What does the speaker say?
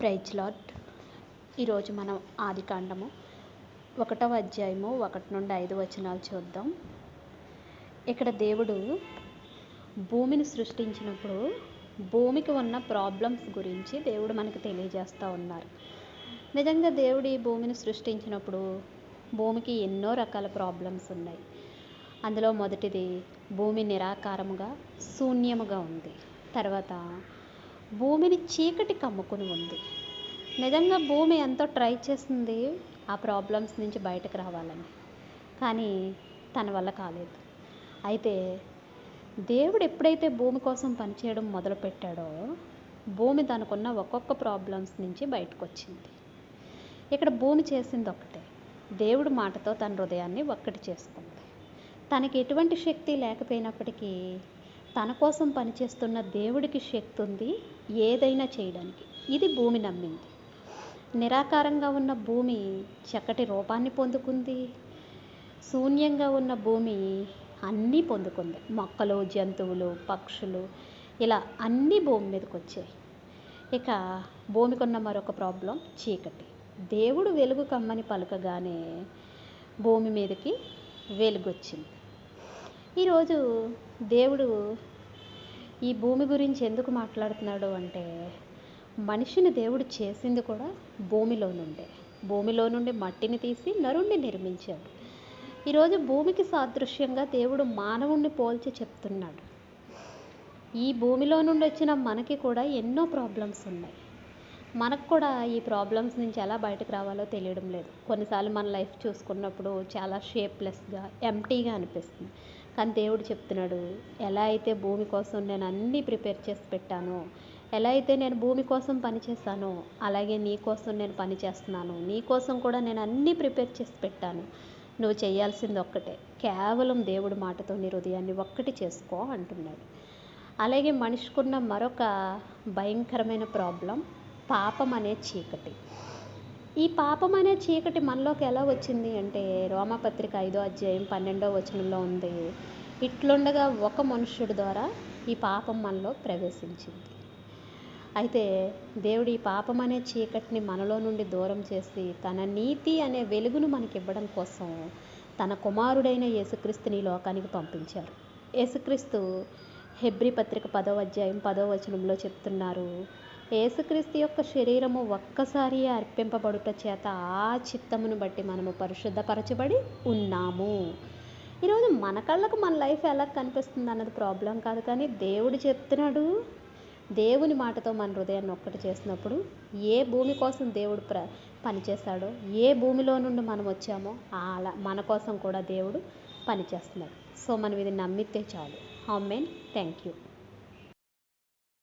Praise lot ఈరోజు మనం ఆదికాండము ఒకటవ అధ్యాయము ఒకటి నుండి ఐదు వచనాలు చూద్దాం. ఇక్కడ దేవుడు భూమిని సృష్టించినప్పుడు భూమికి ఉన్న ప్రాబ్లమ్స్ గురించి దేవుడు మనకు తెలియజేస్తూ ఉన్నారు. నిజంగా దేవుడు ఈ భూమిని సృష్టించినప్పుడు భూమికి ఎన్నో రకాల ప్రాబ్లమ్స్ ఉన్నాయి. అందులో మొదటిది భూమి నిరాకారముగా శూన్యముగా ఉంది. తర్వాత భూమిని చీకటి కమ్ముకుని ఉంది. నిజంగా భూమి ఎంతో ట్రై చేస్తుంది ఆ ప్రాబ్లమ్స్ నుంచి బయటకు రావాలని. కానీ తన వల్ల కాలేదు. అయితే దేవుడు ఎప్పుడైతే భూమి కోసం పనిచేయడం మొదలుపెట్టాడో భూమి తనకున్న ఒక్కొక్క ప్రాబ్లమ్స్ నుంచి బయటకు వచ్చింది ఇక్కడ భూమి చేసింది ఒకటే దేవుడు మాటతో తన హృదయాన్ని ఒక్కటి చేసుకుంది. తనకి ఎటువంటి శక్తి లేకపోయినప్పటికీ తన కోసం పనిచేస్తున్న దేవుడికి శక్తి ఉంది ఏదైనా చేయడానికి. ఇది భూమి నమ్మింది. నిరాకారంగా ఉన్న భూమి చక్కటి రూపాన్ని పొందుకుంది. శూన్యంగా ఉన్న భూమి అన్నీ పొందుకుంది. మొక్కలు జంతువులు పక్షులు ఇలా అన్నీ భూమి మీదకి వచ్చాయి ఇక భూమికి ఉన్న మరొక ప్రాబ్లం చీకటి. దేవుడు వెలుగు కమ్మని పలకగానే భూమి మీదకి వెలుగొచ్చింది. ఈరోజు దేవుడు ఈ భూమి గురించి ఎందుకు మాట్లాడుతున్నాడు అంటే మనిషిని దేవుడు చేసింది కూడా భూమిలో నుండే. భూమిలో నుండి మట్టిని తీసి నరుణ్ణి నిర్మించాడు. ఈరోజు భూమికి సాదృశ్యంగా దేవుడు మానవుణ్ణి పోల్చి చెప్తున్నాడు. ఈ భూమిలో నుండి వచ్చిన మనకి కూడా ఎన్నో ప్రాబ్లమ్స్ ఉన్నాయి. మనకు కూడా ఈ ప్రాబ్లమ్స్ నుంచి ఎలా బయటకు రావాలో తెలియడం లేదు. కొన్నిసార్లు మన లైఫ్ చూసుకున్నప్పుడు చాలా షేప్లెస్గా ఎంటీగా అనిపిస్తుంది. కానీ దేవుడు చెప్తున్నాడు ఎలా అయితే భూమి కోసం నేను అన్నీ ప్రిపేర్ చేసి పెట్టానో ఎలా అయితే నేను భూమి కోసం పనిచేస్తానో అలాగే నీ కోసం నేను పని చేస్తున్నాను. నీ కోసం కూడా నేను అన్నీ ప్రిపేర్ చేసి పెట్టాను. నువ్వు చేయాల్సింది ఒక్కటే. కేవలం దేవుడి మాటతో నీ హృదయాన్ని ఒక్కటి చేసుకో అంటున్నాడు. అలాగే మనిషికున్న మరొక భయంకరమైన ప్రాబ్లం పాపం అనే చీకటి. ఈ పాపం అనే చీకటి మనలోకి ఎలా వచ్చింది అంటే రోమపత్రిక ఐదో అధ్యాయం పన్నెండో వచనంలో ఉంది ఇట్లుండగా ఒక మనుష్యుడి ద్వారా ఈ పాపం మనలో ప్రవేశించింది. అయితే దేవుడు ఈ పాపం అనే చీకటిని మనలో నుండి దూరం చేసి తన నీతి అనే వెలుగును మనకి ఇవ్వడం కోసం తన కుమారుడైన యేసుక్రీస్తుని లోకానికి పంపించారు. యేసుక్రీస్తు హెబ్రి పత్రిక పదో అధ్యాయం పదో వచనంలో చెప్తున్నారు యేసుక్రీస్తు యొక్క శరీరము ఒక్కసారి అర్పింపబడుట చేత ఆ చిత్తమును బట్టి మనము పరిశుద్ధపరచబడి ఉన్నాము. ఈరోజు మన కళ్ళకు మన లైఫ్ ఎలా కనిపిస్తుంది అన్నది ప్రాబ్లం కాదు కానీ దేవుడు చెప్తున్నాడు. దేవుని మాటతో మన హృదయాన్ని ఒక్కటి చేసినప్పుడు ఏ భూమి కోసం దేవుడు ప్ర పనిచేస్తాడో ఏ భూమిలో నుండి మనం వచ్చామో అలా మన కోసం కూడా దేవుడు పనిచేస్తున్నాడు. సో మనం ఇది నమ్మితే చాలు. How men thank you